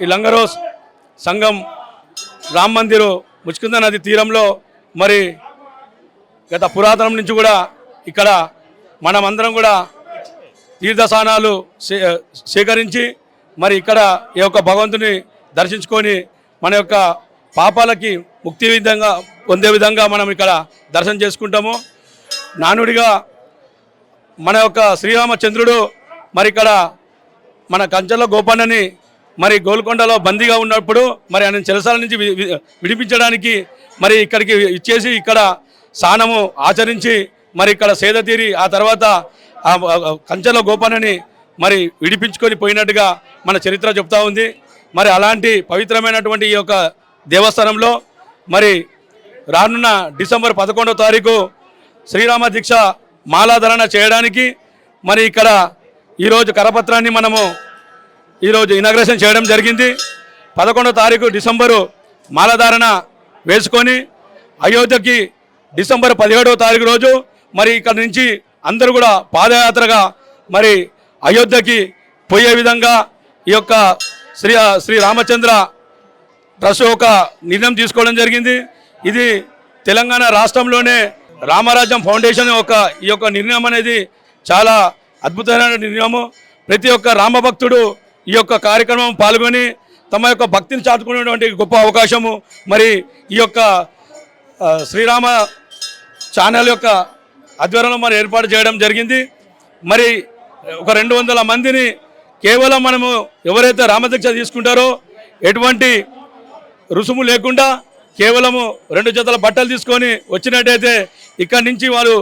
ఈ లంగరోస్ సంఘం రామ్ మందిరు ముచ్చుకుంద నది తీరంలో మరి గత పురాతనం నుంచి కూడా ఇక్కడ మనమందరం కూడా తీర్థస్థానాలు సే సేకరించి మరి ఇక్కడ ఈ యొక్క భగవంతుని దర్శించుకొని మన యొక్క పాపాలకి ముక్తి విధంగా పొందే విధంగా మనం ఇక్కడ దర్శనం చేసుకుంటాము. నానుడిగా మన యొక్క శ్రీరామచంద్రుడు మరి ఇక్కడ మన కంచెల గోపన్నని మరి గోల్కొండలో బందీగా ఉన్నప్పుడు మరి ఆయన చెలసాల నుంచి విడిపించడానికి మరి ఇక్కడికి ఇచ్చేసి ఇక్కడ స్నానము ఆచరించి మరి ఇక్కడ సేద తీరి ఆ తర్వాత ఆ గోపాలని మరి విడిపించుకొని పోయినట్టుగా మన చరిత్ర చెప్తా ఉంది. మరి అలాంటి పవిత్రమైనటువంటి ఈ యొక్క దేవస్థానంలో మరి రానున్న డిసెంబర్ పదకొండవ తారీఖు శ్రీరామ దీక్ష మాలాధరణ చేయడానికి మరి ఇక్కడ ఈరోజు కరపత్రాన్ని మనము ఈరోజు ఇనాగ్రేషన్ చేయడం జరిగింది. పదకొండవ తారీఖు డిసెంబరు మాలధారణ వేసుకొని అయోధ్యకి డిసెంబర్ పదిహేడవ తారీఖు రోజు మరి ఇక్కడ నుంచి అందరూ కూడా పాదయాత్రగా మరి అయోధ్యకి పోయే విధంగా ఈ యొక్క శ్రీ శ్రీ రామచంద్ర ట్రస్ట్ ఒక నిర్ణయం తీసుకోవడం జరిగింది. ఇది తెలంగాణ రాష్ట్రంలోనే రామరాజ్యం ఫౌండేషన్ యొక్క ఈ యొక్క నిర్ణయం అనేది చాలా అద్భుతమైన నిర్ణయము. ప్రతి ఒక్క రామభక్తుడు ఈ యొక్క కార్యక్రమం పాల్గొని తమ యొక్క భక్తిని చాటుకునేటువంటి గొప్ప అవకాశము. మరి ఈ యొక్క శ్రీరామ ఛానల్ యొక్క ఆధ్వర్యంలో మరి ఏర్పాటు చేయడం జరిగింది. మరి ఒక రెండు వందల మందిని కేవలం మనము ఎవరైతే రామదీక్ష తీసుకుంటారో ఎటువంటి రుసుము లేకుండా కేవలము రెండు జతల బట్టలు తీసుకొని వచ్చినట్టయితే ఇక్కడి నుంచి వారు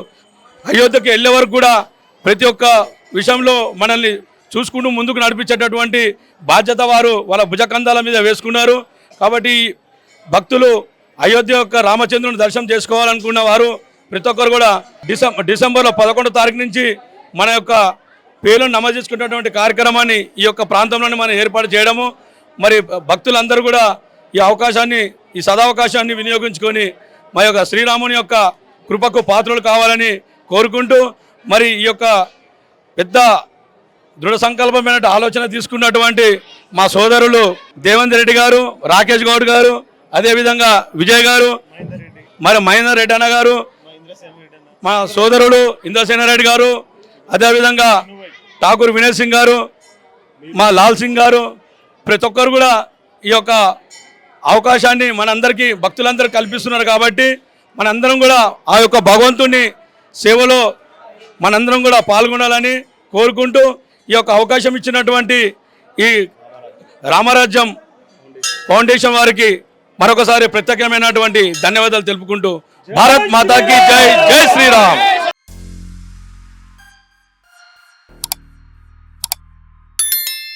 అయోధ్యకి వెళ్ళే వరకు కూడా ప్రతి ఒక్క విషయంలో మనల్ని చూసుకుంటూ ముందుకు నడిపించేటటువంటి బాధ్యత వారు వాళ్ళ భుజకంధాల మీద వేసుకున్నారు. కాబట్టి భక్తులు అయోధ్య యొక్క రామచంద్రుని దర్శనం చేసుకోవాలనుకున్న వారు ప్రతి ఒక్కరు కూడా డిసెం డిసెంబర్లో పదకొండో తారీఖు నుంచి మన యొక్క పేర్లను నమోదు చేసుకున్నటువంటి కార్యక్రమాన్ని ఈ యొక్క ప్రాంతంలోనే మనం ఏర్పాటు చేయడము. మరి భక్తులందరూ కూడా ఈ అవకాశాన్ని ఈ సదావకాశాన్ని వినియోగించుకొని మా యొక్క శ్రీరాముని యొక్క కృపకు పాత్రలు కావాలని కోరుకుంటూ మరి ఈ యొక్క పెద్ద దృఢ సంకల్పమైన ఆలోచన తీసుకున్నటువంటి మా సోదరులు దేవేందర్ రెడ్డి గారు రాకేష్ గౌడ్ గారు అదేవిధంగా విజయ్ గారు మరి మహేందర్ రెడ్డి అన్న గారు మా సోదరుడు ఇంద్రసేనారెడ్డి గారు అదేవిధంగా ఠాకూర్ వినయ్ సింగ్ గారు మా లాల్ సింగ్ గారు ప్రతి ఒక్కరు కూడా ఈ యొక్క అవకాశాన్ని మనందరికీ భక్తులందరూ కల్పిస్తున్నారు కాబట్టి మనందరం కూడా ఆ యొక్క భగవంతుని సేవలో మనందరం కూడా పాల్గొనాలని కోరుకుంటూ ఈ యొక్క అవకాశం ఇచ్చినటువంటి ఈ రామరాజ్యం ఫౌండేషన్ వారికి మరొకసారి ప్రత్యేకమైనటువంటి ధన్యవాదాలు తెలుపుకుంటూ భారత్ మాతాకి జై జై శ్రీరామ్.